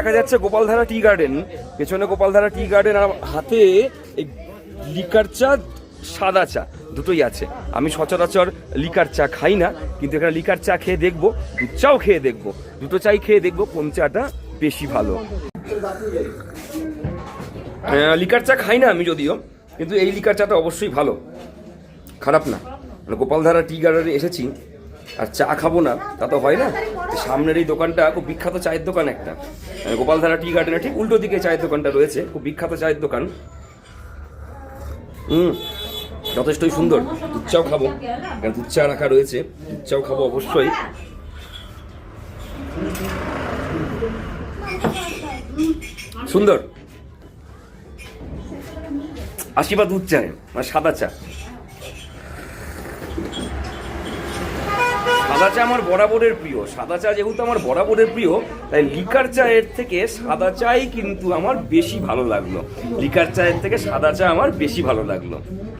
দেখা যাচ্ছে Gopaldhara tea garden. পেছনে গোপালধারা টি গার্ডেন আর হাতে লিকার চা, সাদা চা, দুটোই আছে। আমি সচরাচর লিকার চা খাই না, কিন্তু এখানে লিকার চা খেয়ে দেখব দুধ চাও খেয়ে দেখব। দুটো চাই খেয়ে দেখব কোন চাটা বেশি ভালো। লিকার চা খাই না আমি যদিও, কিন্তু এই লিকার চাটা অবশ্যই ভালো। খারাপ না। মানে গোপালধারা টি গার্ডেনে এসেছি, আর চা খাব না, তা তো হয় না। সামনের এই দোকানটা খুব বিখ্যাত চায়ের দোকান একটা। গোপালধারা টি গার্ডেনে ঠিক উল্টো দিকে চায়ের দোকানটা রয়েছে, খুব বিখ্যাত চায়ের দোকান। হুম, যথেষ্টই সুন্দর। দুধ চাও খাব। কারণ দুধ চা রাখা রয়েছে দুধ চাও খাব অবশ্যই। সুন্দর। আশীর্বাদ দুধ চায় মানে সাদা চা। সাদা চা আমার বরাবরের প্রিয়। সাদা চা যেহেতু আমার বরাবরের প্রিয়, তাই লিকার চায়ের থেকে সাদা চাই কিন্তু আমার বেশি ভালো লাগল। লিকার চায়ের থেকে সাদা চা আমার বেশি ভালো লাগল।